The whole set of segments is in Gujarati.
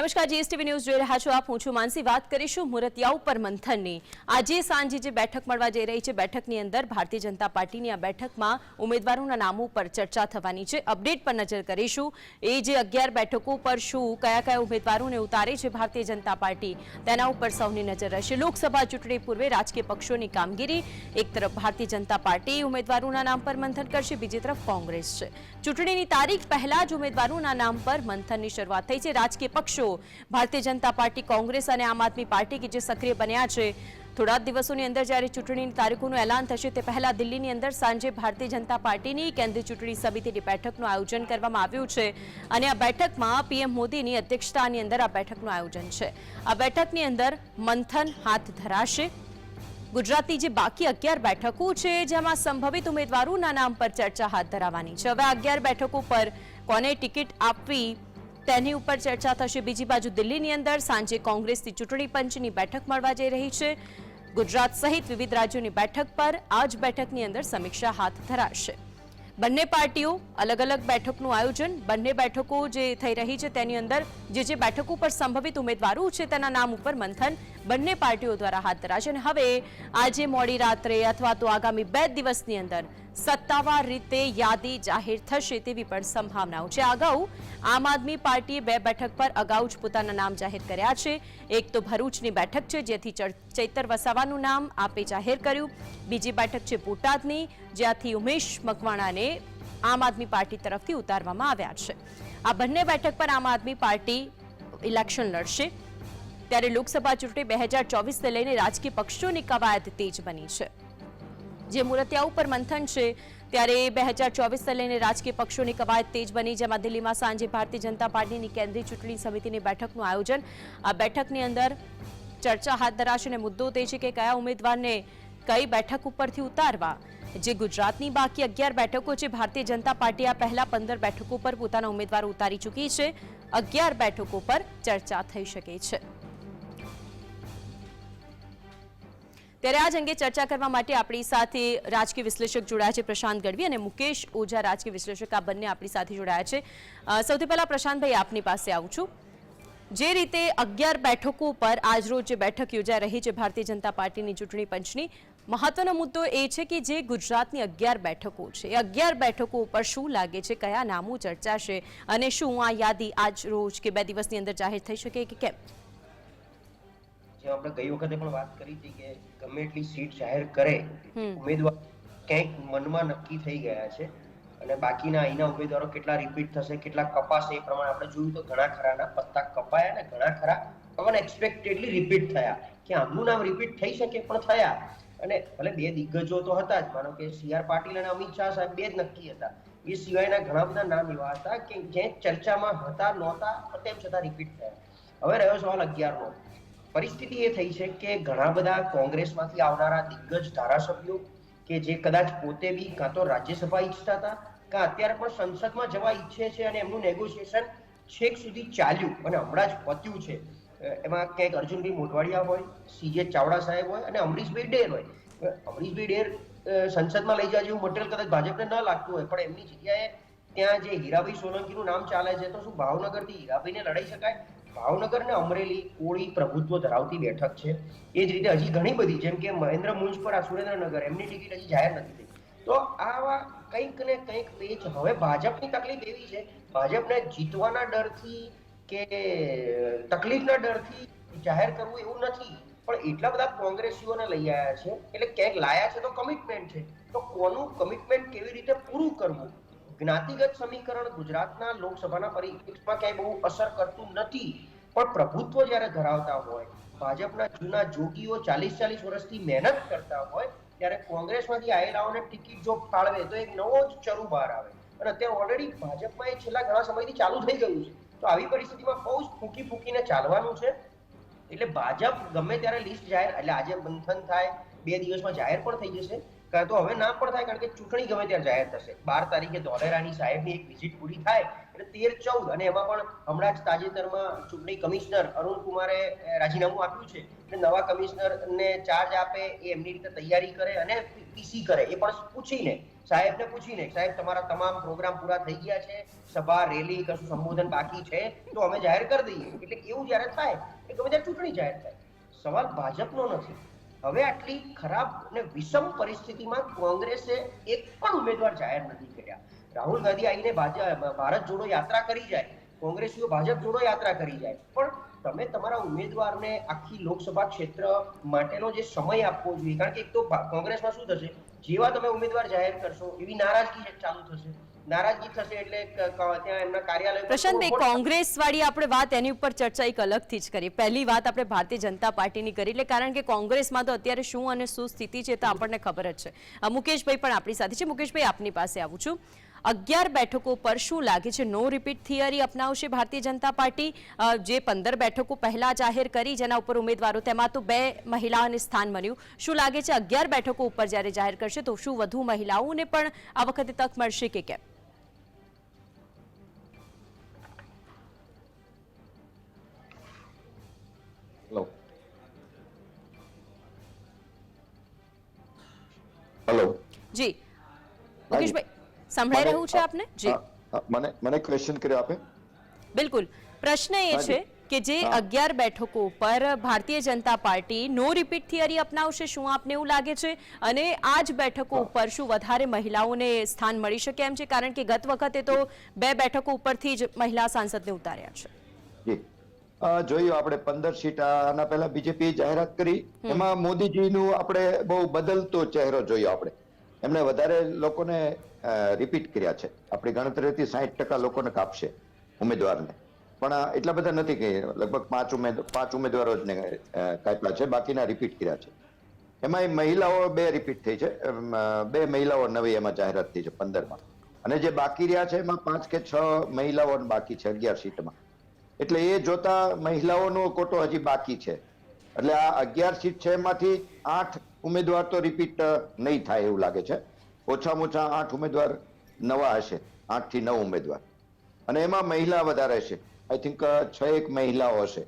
નમસ્કાર, જીએસટીવી ન્યૂઝ જોઈ રહ્યા છો આપ. હું છું માનસી. વાત કરીશું મુરતિયા ઉપર મંથનની આજે સાંજે જે બેઠક મળવા જઈ રહી છે, બેઠકની અંદર ભારતીય જનતા પાર્ટીની આ બેઠકમાં ઉમેદવારોના નામો પર ચર્ચા થવાની છે. અપડેટ પર નજર કરીશું. એ જે અગિયાર બેઠકો પર શું, કયા કયા ઉમેદવારોને ઉતારે છે ભારતીય જનતા પાર્ટી, તેના ઉપર સૌની નજર રહેશે. લોકસભા ચૂંટણી પૂર્વે રાજકીય પક્ષોની કામગીરી. એક તરફ ભારતીય જનતા પાર્ટી ઉમેદવારોના નામ પર મંથન કરશે, બીજી તરફ કોંગ્રેસ છે. ચૂંટણીની તારીખ પહેલા જ ઉમેદવારોના નામ પર મંથનની શરૂઆત થઈ છે. રાજકીય પક્ષો ભારતીય જનતા પાર્ટી, કોંગ્રેસ અને આમ આદમી પાર્ટી કે જે સક્રિય બન્યા છે. થોડા દિવસોની અંદર જ્યારે ચૂંટણીની તારીખોનું એલાન થશે તે પહેલા દિલ્હીની અંદર સાંજે ભારતીય જનતા પાર્ટીની કેન્દ્રીય ચૂંટણી સમિતિની બેઠકનું આયોજન કરવામાં આવ્યું છે. અને આ બેઠકમાં પીએમ મોદીની અધ્યક્ષતાની અંદર આ બેઠકનું આયોજન છે. આ બેઠકની અંદર મંથન હાથ ધરાશે. ગુજરાતની જે બાકી અગિયાર બેઠકો છે, જેમાં સંભવિત ઉમેદવારોના નામ પર ચર્ચા હાથ ધરાવવાની છે. હવે અગિયાર બેઠકો પર કોને ટિકિટ આપવી તેની ઉપર ચર્ચા થશે. બીજી બાજુ દિલ્હીની અંદર સાંજે કોંગ્રેસની ચૂંટણી પંચની બેઠક મળવા જઈ રહી છે. ગુજરાત સહિત વિવિધ રાજ્યોની બેઠક પર આ જ બેઠકની અંદર સમીક્ષા હાથ ધરાશે. બંને પાર્ટીઓ અલગ અલગ બેઠકનું આયોજન, બંને બેઠકો જે થઈ રહી છે તેની અંદર, જે જે બેઠકો પર સંભવિત ઉમેદવારો છે તેના નામ ઉપર મંથન બંને પાર્ટીઓ દ્વારા હાથ ધરાશે. અને હવે આજે મોડી રાત્રે અથવા તો આગામી બે દિવસની અંદર સત્તાવાર રીતે યાદી જાહેર થશે તેવી પણ સંભાવનાઓ છે. અગાઉ આમ આદમી પાર્ટીએ બે બેઠક પર અગાઉ જ પોતાના નામ જાહેર કર્યા છે. એક તો ભરૂચની બેઠક છે, જેથી ચૈતર વસાવાનું નામ આપે જાહેર કર્યું. બીજી બેઠક છે બોટાદની. જ્યાંથી ઉમેશ મકવાણાને આમ આદમી પાર્ટી તરફથી ઉતારવામાં આવ્યા છે. આ બંને બેઠક પર આમ આદમી પાર્ટી ઇલેક્શન લડશે. ત્યારે લોકસભા ચૂંટણી બે હજાર ચોવીસને લઈને રાજકીય પક્ષોની કવાયત તેજ બની છે. જે મૂર્તિયા ઉપર મંથન છે, ત્યારે બે હજાર ચોવીસને લઈને રાજકીય પક્ષોની કવાયત તેજ બની, જેમાં દિલ્હીમાં સાંજે ભારતીય જનતા પાર્ટીની કેન્દ્રીય ચૂંટણી સમિતિની બેઠકનું આયોજન. આ બેઠકની અંદર ચર્ચા હાથ ધરાશે અને મુદ્દો તે છે કે કયા ઉમેદવારને કઈ બેઠક ઉપરથી ઉતારવા જે ગુજરાતની બાકી અગિયાર બેઠકો છે, ભારતીય જનતા પાર્ટી આ પહેલા પંદર બેઠકો પર પોતાના ઉમેદવાર ઉતારી ચૂકી છે. અગિયાર બેઠકો પર ચર્ચા થઈ શકે છે. ત્યારે આજ અંગે ચર્ચા કરવા માટે આપણી સાથે રાજકીય વિશ્લેષક જોડાયા છે, પ્રશાંત ગઢવી અને મુકેશ ઓઝા, રાજકીય વિશ્લેષક. આ બંને આપણી સાથે જોડાયા છે. સૌથી પહેલા પ્રશાંતભાઈ, આપની પાસે આવું છું. જે રીતે અગિયાર બેઠકો પર આજરોજ જે બેઠક યોજાઈ રહી છે, ભારતીય જનતા પાર્ટીની ચૂંટણી પંચની મહત્વનો મુદ્દો એ છે કે જે ગુજરાતની અગિયાર બેઠકો છે. એ અગિયાર બેઠકો ઉપર શું લાગે છે કયા નામો ચર્ચાશે અને શું આ યાદી આજ રોજ કે બે દિવસની અંદર જાહેર થઈ શકે કે કેમ? જે આપણે ગઈ વખતે પણ વાત કરી હતી કે ગમે એટલી સીટ જાહેર કરે ઉમેદવાર ક્યાંક મનમાં નક્કી થઈ ગયા છે અને બાકીના અહીંના ઉમેદવારો કેટલા રિપીટ થશે કેટલા કપાશે એ પ્રમાણે આપણે જોયું તો ઘણા ખરાના પત્તા કપાયા ને ઘણા ખરા અનએક્સપેક્ટેડલી રિપીટ થયા. કે આમનું નામ રિપીટ થઈ શકે પણ થયા. અને ભલે બે દિગ્ગજો તો હતા જ, માનો કે સી આર પાટીલ અને અમિત શાહ સાહેબ બે જ નક્કી હતા. એ સિવાયના ઘણા બધા નામ એવા હતા કે જે ચર્ચામાં હતા, નહોતા, પણ તેમ છતાં રિપીટ થયા. હવે રહ્યો સવાલ અગિયારનો પરિસ્થિતિ એ થઈ છે કે ઘણા બધા કોંગ્રેસમાંથી આવનારા દિગ્ગજ ધારાસભ્યો કે જે કદાચ પોતે બી કાં તો રાજ્યસભા ઈચ્છતા હતા, કાં અત્યારે પણ સંસદમાં જવા ઈચ્છે છે અને એમનું નેગોશિએશન છેક સુધી ચાલ્યું અને હમણાં જ પત્યું છે. એમાં ક્યાંક અર્જુનભાઈ મોટવાડિયા હોય સીજે ચાવડા સાહેબ હોય અને અમરીશભાઈ ડેર હોય. અમરીશભાઈ ડેર સંસદમાં લઈ જાય જેવું મટીરિયલ કદાચ ભાજપને ન લાગતું હોય, પણ એમની જગ્યાએ ત્યાં જે હીરાભાઈ સોલંકીનું નામ ચાલે છે, તો શું ભાવનગરથી હીરાભાઈને લડાઈ શકાય? ભાવનગર ને અમરેલી, કોળી પ્રભુત્વ ધરાવતી બેઠક છે. એ જ રીતે હજી ઘણી બધી, જેમ કે મહેન્દ્ર મુંજ પર આ સુરેન્દ્રનગર, એમની ટિકિટ હજી જાહેર નથી થઈ. તો આવા કંઈક ને કંઈક પેચ હવે ભાજપની તકલીફ એવી છે. ભાજપને જીતવાના ડરથી કે તકલીફના ડરથી જાહેર કરવું એવું નથી, પણ એટલા બધા કોંગ્રેસીઓને લઈ આવ્યા છે, એટલે ક્યાંક લાયા છે તો કમિટમેન્ટ છે. તો કોનું કમિટમેન્ટ કેવી રીતે પૂરું કરવું? જ્ઞાતિગત સમીકરણ ગુજરાતના લોકસભાના પરિપ્રેક્ષમાં ક્યાંય બહુ અસર કરતું નથી, પણ પ્રભુત્વ જ્યારે ધરાવતા હોય, ભાજપના જૂના જોગીઓ ચાલીસ ચાલીસ વર્ષથી મહેનત કરતા હોય, ત્યારે કોંગ્રેસમાંથી આવેલાઓને ટિકિટ જો ફાળવે તો એક નવો જ ચરુ બહાર આવે. અને અત્યારે ઓલરેડી ભાજપમાં એ છેલ્લા ઘણા સમયથી ચાલુ થઈ ગયું છે. તો આવી પરિસ્થિતિમાં બહુ જ ફૂકી ફૂંકીને ચાલવાનું છે. એટલે ભાજપ ગમે ત્યારે લિસ્ટ જાહેર એટલે આજે મંથન થાય, બે દિવસમાં જાહેર પણ થઈ જશે. કાં તો હવે ના પણ થાય, કારણ કે ચૂંટણી ગમે ત્યારે જાહેર થશે. બાર તારીખે ધોલેરાની સાહેબની એક વિઝિટ પૂરી થાય એટલે તેર ચૌદ અને એમાં પણ હમણાં જ તાજેતરમાં ચૂંટણી કમિશનર અરુણ રાજીનામું આપ્યું છે એટલે નવા કમિશનરને ચાર્જ આપે એ એમની રીતે તૈયારી કરે અને પીસી કરે. એ પણ પૂછીને, સાહેબને પૂછીને, સાહેબ, તમારા તમામ પ્રોગ્રામ પૂરા થઈ ગયા છે? સભા રેલી કશું સંબોધન બાકી છે? તો અમે જાહેર કરી દઈએ. એટલે એવું જ્યારે થાય, એ ગમે ત્યારે ચૂંટણી જાહેર થાય. સવાલ ભાજપનો નથી. હવે આટલી ખરાબ અને વિષમ પરિસ્થિતિમાં કોંગ્રેસે એક પણ ઉમેદવાર જાહેર નથી કર્યા. રાહુલ ગાંધી આવીને ભારત જોડો યાત્રા કરી જાય કોંગ્રેસીઓ ભાજપ જોડો યાત્રા કરી જાય. પણ તમે તમારા ઉમેદવારને આખી લોકસભા ક્ષેત્ર માટેનો જે સમય આપવો જોઈએ કારણ કે એક તો કોંગ્રેસમાં શું થશે? જેવા તમે ઉમેદવાર જાહેર કરશો એવી નારાજગી ચાલુ થશે. નારાજગી થશે એટલે ક- ક- ત્યાં એમના કાર્યાલય પ્રશાંતભાઈ કોંગ્રેસ વાળી આપણે વાત એની ઉપર ચર્ચા એક અલગથી જ કરી પહેલી વાત આપણે ભારતીય જનતા પાર્ટીની કરી એટલે કારણ કે કોંગ્રેસમાં તો અત્યારે શું અને શું સ્થિતિ છે તો આપણને ખબર જ છે. મુકેશભાઈ પણ આપણી સાથે છે. મુકેશભાઈ આપની પાસે આવું છું. અગિયાર બેઠકો પર શું લાગે છે? નો રિપીટ થિયરી અપનાવશે ભારતીય જનતા પાર્ટી. જે પંદર બેઠકો પહેલા જાહેર કરી જેના ઉપર ઉમેદવારો તેમાં તો બે મહિલાઓને સ્થાન મળ્યું. શું લાગે છે? અગિયાર બેઠકો ઉપર જ્યારે જાહેર કરશે તો શું વધુ મહિલાઓને પણ આ વખતે તક મળશે કે કેમ? હેલો હેલો જી. મુકેશભાઈ સંભળાઈ રહ્યું છે આપને? જી. મને મને ક્વેશ્ચન કર્યો આપે? બિલકુલ. પ્રશ્ન એ છે કે જે અગિયાર બેઠકો પર ભારતીય જનતા પાર્ટી નો રિપીટ થિયરી અપનાવશે શું આપને એવું લાગે છે? અને આ જ બેઠકો ઉપર શું વધારે મહિલાઓને સ્થાન મળી શકે એમ છે? કારણ કે ગત વખતે તો બે બેઠકો ઉપરથી જ મહિલા સાંસદને ઉતાર્યા છે. જી. જોયું આપણે પંદર સીટ આના પહેલા બીજેપી જાહેરાત કરી. એમાં મોદીજીનું આપણે બહુ બદલતો ચહેરો જોયો આપણે. એમણે વધારે લોકોને રિપીટ કર્યા છે. આપણી ગણતરીથી સાહીઠ ટકા લોકોને કાપશે ઉમેદવારને. પણ એટલા બધા નથી કહી લગભગ પાંચ ઉમેદ, પાંચ ઉમેદવારો જ કાપ્યા છે, બાકીના રિપીટ કર્યા છે. એમાં મહિલાઓ બે રિપીટ થઈ છે. બે મહિલાઓ નવી એમાં જાહેરાત થઈ છે, પંદરમાં. અને જે બાકી રહ્યા છે, એમાં પાંચ કે છ મહિલાઓ બાકી છે, અગિયાર સીટમાં. એટલે એ જોતા મહિલાઓનો કોટો હજી બાકી છે. એટલે આ અગિયાર સીટ છે એમાંથી આઠ ઉમેદવાર તો રિપીટ નહીં થાય એવું લાગે છે. ઓછામાં ઓછા આઠ ઉમેદવાર નવા હશે, આઠથી નવ ઉમેદવાર. અને એમાં મહિલા વધારે હશે આઈ થિંક છ એક મહિલાઓ હશે.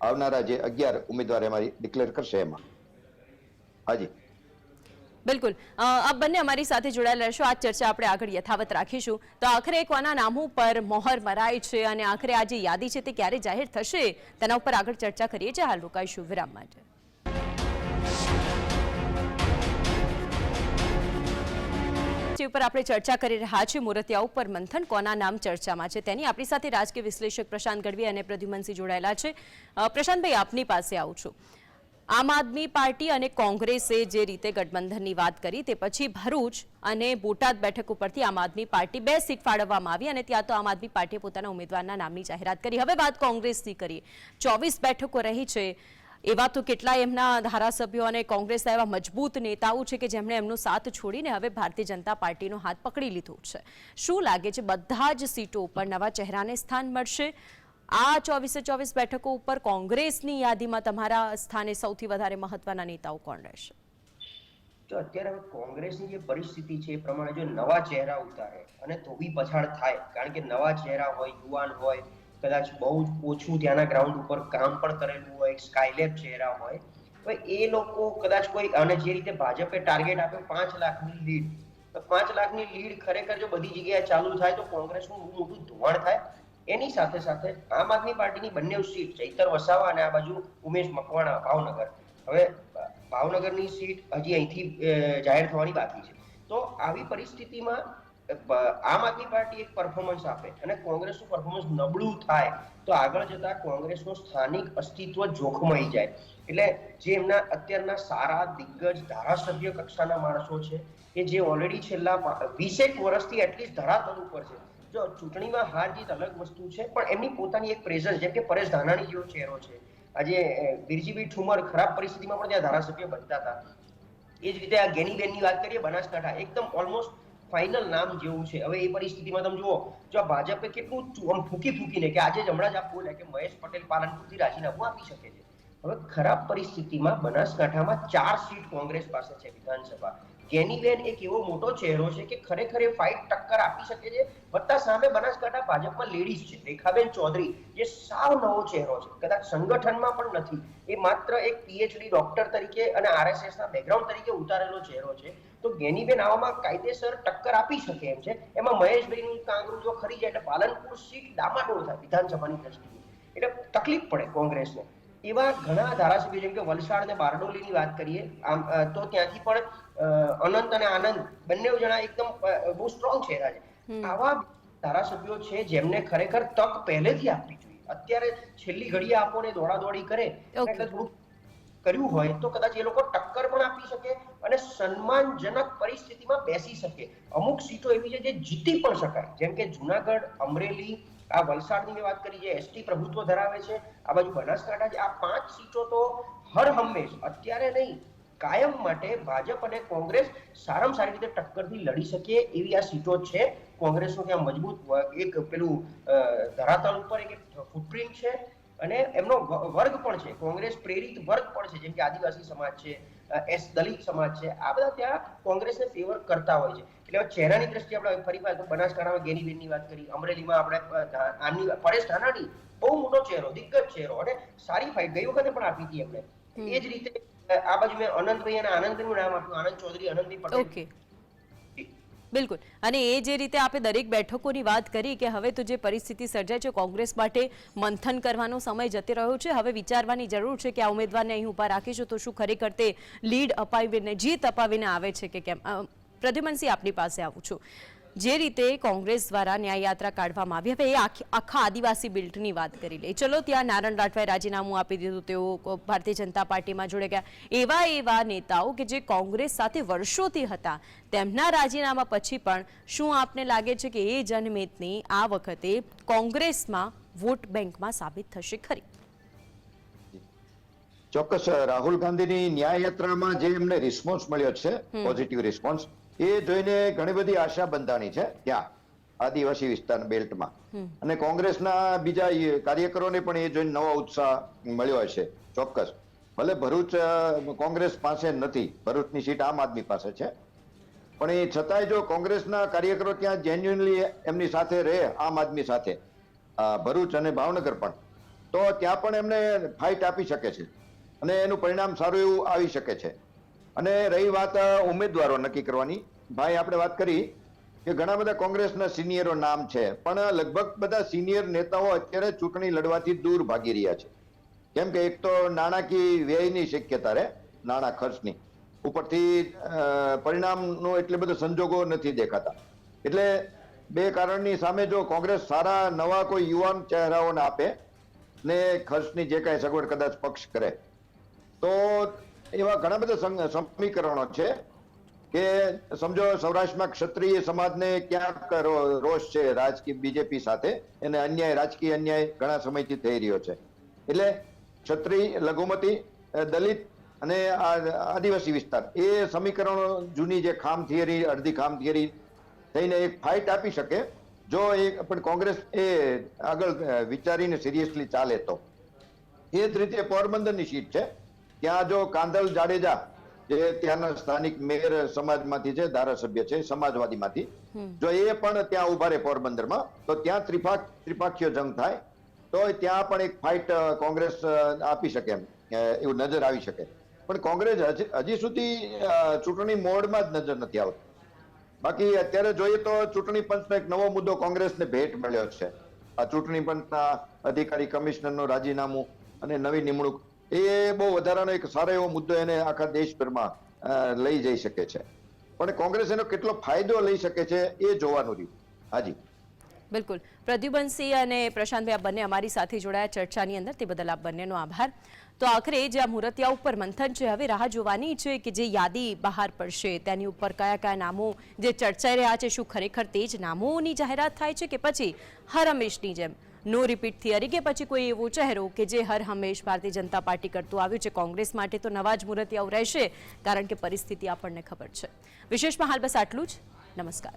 આવનારા જે અગિયાર ઉમેદવાર એમાં ડિક્લેર કરશે એમાં. હાજી. બિલકુલ. આપ બંને અમારી સાથે જોડાયેલા રહેશો. આ ચર્ચા આપણે આગળ યથાવત રાખીશું. તો આખરે કોના નામો પર મોહર મરાય છે અને આખરે આ જે યાદી છે તે ક્યારે જાહેર થશે તેના ઉપર આગળ ચર્ચા કરીએ. છીએ હાલ રોકાઈશું વિરામ માટે. જે ઉપર આપણે ચર્ચા કરી રહ્યા છીએ. મૂર્તિયા ઉપર મંથન કોના નામ ચર્ચામાં છે તેની આપણી સાથે રાજકીય વિશ્લેષક પ્રશાંત ગઢવી અને પ્રદ્યુમનસિંહ જોડાયેલા છે. પ્રશાંતભાઈ, આપની પાસે આવું છું. આમ આદમી પાર્ટી અને કોંગ્રેસે જે રીતે ગઠબંધનની વાત કરી તે પછી ભરૂચ અને બોટાદ બેઠક ઉપરથી આમ આદમી પાર્ટી બે સીટ ફાળવવામાં આવી અને ત્યાં તો આમ આદમી પાર્ટીએ પોતાના ઉમેદવારના નામની જાહેરાત કરી. હવે વાત કોંગ્રેસની કરીએ. ચોવીસ બેઠકો રહી છે. એવા તો કેટલાય એમના ધારાસભ્યો અને કોંગ્રેસના એવા મજબૂત નેતાઓ છે કે જેમણે એમનો સાથ છોડીને હવે ભારતીય જનતા પાર્ટીનો હાથ પકડી લીધો છે. શું લાગે છે બધા જ સીટો ઉપર નવા ચહેરાને સ્થાન મળશે? આ ચોવીસે ચોવીસ બેઠકો ઉપર કોંગ્રેસની યાદીમાં તમારા સ્થાને સૌથી વધારે મહત્વના નેતાઓ કોણ રહેશે? તો અત્યારે હવે કોંગ્રેસની જે પરિસ્થિતિ છે એ પ્રમાણે જો નવા ચહેરા ઉતારે અને ધોબી પછાડ થાય, કારણ કે નવા ચહેરા હોય, યુવાન હોય કદાચ બહુ જ ઓછું ત્યાંના ગ્રાઉન્ડ ઉપર કામ પણ કરેલું હોય સ્કાયલેબ ચહેરા હોય, તો એ લોકો કદાચ કોઈ, અને જે રીતે ભાજપે ટાર્ગેટ આપ્યો, પાંચ લાખની લીડ તો પાંચ લાખની લીડ ખરેખર જો બધી જગ્યાએ ચાલુ થાય તો કોંગ્રેસનું મોટું ધોવાણ થાય. એની સાથે સાથે આમ આદમી પાર્ટીની બંને સીટ ચૈતર વસાવા અને આ બાજુ ઉમેશ મકવાણા, ભાવનગર. હવે ભાવનગરની સીટ હજી અહીંથી જાહેર થવાની બાકી છે. તો આવી પરિસ્થિતિમાં આમ આદમી પાર્ટી એક પરફોર્મન્સ આપે અને કોંગ્રેસનું પરફોર્મન્સ નબળું થાય તો આગળ જતા કોંગ્રેસનું સ્થાનિક અસ્તિત્વ જોખમાઈ જાય. એટલે જે એમના અત્યારના સારા દિગ્ગજ ધારાસભ્ય કક્ષાના માણસો છે કે જે ઓલરેડી છેલ્લા વીસેક વર્ષથી એટલીસ્ટ ધરાતલ ઉપર છે. જો ચૂંટણીમાં હાર જીત અલગ વસ્તુ છે, પણ એમની પોતાની એક પ્રેઝન્સ જેમ કે પરેશ ધાનાણી જેવો ચહેરો છે. આજે બિરજીભાઈ ઠુમર ખરાબ પરિસ્થિતિમાં પણ ત્યાં ધારાસભ્ય બનતા હતા. એ જ રીતે આ ગેનીબેનની વાત કરીએ, બનાસકાંઠા. એકદમ ઓલમોસ્ટ ફાઇનલ નામ જેવું છે. હવે એ પરિસ્થિતિમાં તમે જુઓ, જો આ ભાજપે કેટલું આમ ફૂકી ફૂકીને કે આજે જ હમણાં જ આપ બોલે કે મહેશ પટેલ પાલનપુરથી રાજીનામું આપી શકે છે. હવે ખરાબ પરિસ્થિતિમાં બનાસકાંઠામાં ચાર સીટ કોંગ્રેસ પાસે છે વિધાનસભા. ગેનીબેન એક એવો મોટો ચહેરો છે કે ખરેખર એ ફાઇટ ટક્કર આપી શકે છે. વત્તા સામે બનાસકાંઠા ભાજપમાં લેડીઝ છે. રેખાબેન ચૌધરી, જે સાવ નવો ચહેરો છે. કદાચ સંગઠનમાં પણ નથી. એ માત્ર એક પીએચડી ડોક્ટર તરીકે અને આરએસએસના બેકગ્રાઉન્ડ તરીકે ઉતારેલો ચહેરો છે. તો ગેનીબેન આવામાં કાયદેસર ટક્કર આપી શકે એમ છે. એમાં મહેશભાઈનું કાંગરૂ જો ખરી જાય એટલે પાલનપુર સીટ ડામાડોળ થાય વિધાનસભાની દ્રષ્ટિએ. એટલે તકલીફ પડે કોંગ્રેસને. એવા ઘણા ધારાસભ્યો જેમ કે વલસાડ અને બારડોલીની વાત કરીએ, આમ તો ત્યાંથી પણ અનંત અને આનંદ બંને જણા એકદમ બહુ સ્ટ્રોંગ ચહેરા છે આવા ધારાસભ્યો છે જેમને ખરેખર તક પહેલેથી આપવી જોઈએ. અત્યારે છેલ્લી ઘડીએ આપો ને દોડાદોડી કરે એટલે થોડું કર્યું હોય તો કદાચ એ લોકો ટક્કર પણ આપી શકે અને સન્માનજનક પરિસ્થિતિમાં બેસી શકે. અમુક સીટો એવી છે જે જીતી પણ શકાય. જેમ કે જુનાગઢ અમરેલી આ વલસાડની વાત કરી જે એસટી પ્રભુત્વ ધરાવે છે. આ બાજુ બનાસકાંઠા છે. આ પાંચ સીટો તો હર હંમેશ. અત્યારે નહીં કાયમ માટે ભાજપ અને કોંગ્રેસ સારામાં સારી રીતે ટક્કરથી લડી શકે એવી આ સીટો છે. કોંગ્રેસનું ત્યાં મજબૂત એક પેલું ધરાતલ ઉપર એક ફૂટપ્રિન્ટ છે અને એમનો વર્ગ પણ છે. કોંગ્રેસ પ્રેરિત વર્ગ પણ છે જેમ કે આદિવાસી સમાજ છે એસ દલિત સમાજ છે આ બધા ત્યાં કોંગ્રેસને ફેવર કરતા હોય છે. એટલે ચહેરાની દ્રષ્ટિએ આપણે ફરી વાત બનાસકાંઠામાં ગેનીબેનની વાત કરી અમરેલીમાં આપણે આની પરેશ ધાનાણી બહુ મોટો ચહેરો દિગ્ગજ ચહેરો અને સારી ફાઇટ ગઈ વખતે પણ આપી હતી એમણે એ જ રીતે આ બાજુ મેં અનંતભાઈ અને આનંદભાઈનું નામ આપ્યું. આનંદ ચૌધરી, આનંદભાઈ પટેલ. ઓકે. બિલકુલ. અને એ જે રીતે આપણે દરેક બેઠકોની વાત કરી કે હવે તો જે પરિસ્થિતિ સર્જાય છે, કોંગ્રેસ માટે મંથન કરવાનો સમય જતી રહ્યો છે. હવે વિચારવાની જરૂર છે કે આ ઉમેદવારને અહીં ઊભા રાખીશું તો શું ખરેખર તે લીડ અપાવીને, જીત અપાવીને આવે છે કે કેમ? પ્રદ્યુમનસિંહ આપની પાસે આવું છું. જે રીતે કોંગ્રેસ દ્વારા ન્યાયયાત્રા કાઢવામાં આવી. હવે એ આખા આદિવાસી બિલ્ટની વાત કરી લઈએ. ચલો ત્યાં નારણ રાઠવાએ રાજીનામું આપી દીધું. તેઓ ભારતીય જનતા પાર્ટીમાં જોડે ગયા. એવા એવા નેતાઓ કે જે કોંગ્રેસ સાથે વર્ષોથી હતા તેમના રાજીનામા પછી પણ શું આપને લાગે છે કે એ જનમેદની આ વખતે કોંગ્રેસમાં વોટ બેંકમાં સાબિત થશે ખરી? ચોક્કસ રાહુલ ગાંધીની ન્યાય યાત્રામાં જે એમને રિસ્પોન્સ મળ્યો છે પોઝિટિવ રિસ્પોન્સ એ જોઈને ઘણી બધી આશા બંધાણી છે ત્યાં આદિવાસી વિસ્તાર બેલ્ટમાં. અને કોંગ્રેસના બીજા કાર્યકરોને પણ એ જોઈને નવો ઉત્સાહ મળ્યો હશે ચોક્કસ. ભલે ભરૂચ કોંગ્રેસ પાસે નથી ભરૂચની સીટ આમ આદમી પાસે છે. પણ એ છતાંય જો કોંગ્રેસના કાર્યકરો ત્યાં જેન્યુઅનલી એમની સાથે રહે આમ આદમી સાથે ભરૂચ અને ભાવનગર પણ તો ત્યાં પણ એમને ફાઇટ આપી શકે છે. અને એનું પરિણામ સારું એવું આવી શકે છે. અને રહી વાત ઉમેદવારો નક્કી કરવાની. ભાઈ, આપણે વાત કરી કે ઘણા બધા કોંગ્રેસના સિનિયરો નામ છે, પણ લગભગ બધા સિનિયર નેતાઓ અત્યારે ચૂંટણી લડવાથી દૂર ભાગી રહ્યા છે. કેમ કે એક તો નાણાકીય વ્યયની શક્યતા રહે, નાણાં ખર્ચની. ઉપરથી પરિણામનો એટલે બધો સંજોગો નથી દેખાતા. એટલે બે કારણની સામે જો કોંગ્રેસ સારા નવા કોઈ યુવાન ચહેરાઓને આપે ને ખર્ચની જે કાંઈ સગવડ કદાચ પક્ષ કરે, તો એવા ઘણા બધા સમીકરણો છે કે સમજો સૌરાષ્ટ્રમાં ક્ષત્રિય સમાજને ક્યાંક રોષ છે રાજકીય બીજેપી સાથે. એને અન્યાય રાજકીય અન્યાય ઘણા સમયથી થઈ રહ્યો છે. એટલે ક્ષત્રિય, લઘુમતી દલિત અને આદિવાસી વિસ્તાર, એ સમીકરણો જૂની જે ખામ થિયરી, અડધી ખામ થિયરી થઈને એક ફાઇટ આપી શકે. જો એ પણ કોંગ્રેસ એ આગળ વિચારીને સિરિયસલી ચાલે તો. એ જ રીતે પોરબંદરની સીટ છે. ત્યાં જો કાંદલ જાડેજા જે ત્યાંના સ્થાનિક મેયર સમાજમાંથી છે ધારાસભ્ય છે સમાજવાદીમાંથી જો એ પણ ત્યાં ઊભા રહે પોરબંદરમાં તો ત્યાં ત્રિપાક ત્રિપાક્ષીય જંગ થાય તો ત્યાં પણ એક ફાઇટ કોંગ્રેસ આપી શકે એમ એવું નજર આવી શકે. પણ કોંગ્રેસ હજી હજી સુધી ચૂંટણી મોડમાં જ નજર નથી આવતી. બાકી અત્યારે જોઈએ તો ચૂંટણી પંચનો એક નવો મુદ્દો કોંગ્રેસને ભેટ મળ્યો છે. આ ચૂંટણી પંચના અધિકારી કમિશનરનું રાજીનામું અને નવી નિમણૂક એ બહુ વધારાનો એક સારો એવો મુદ્દો એને આખા દેશભરમાં લઈ જઈ શકે છે. પણ કોંગ્રેસ એનો કેટલો ફાયદો લઈ શકે છે એ જોવાનું રહ્યું. હાજી. બિલકુલ. પ્રદ્યુમનસિંહ અને પ્રશાંતભાઈ બંને અમારી સાથે જોડાયા ચર્ચાની અંદર, તે બદલ આપ બંનેનો આભાર. તો આખરે જે આ મુહૂર્તિયા ઉપર મંથન છે, હવે રાહ જોવાની છે કે જે યાદી બહાર પડશે, તેની ઉપર કયા કયા નામો જે ચર્ચાઈ રહ્યા છે, શું ખરેખર તે જ નામોની જાહેરાત થાય છે કે પછી હર હંમેશની જેમ નો રિપીટ થિયરી કે પછી કોઈ એવો ચહેરો કે જે હર હંમેશ ભારતીય જનતા પાર્ટી કરતું આવ્યું છે? કોંગ્રેસ માટે તો નવા જ આવું રહેશે, કારણ કે પરિસ્થિતિ આપણને ખબર છે. વિશેષમાં હાલ બસ આટલું જ. નમસ્કાર.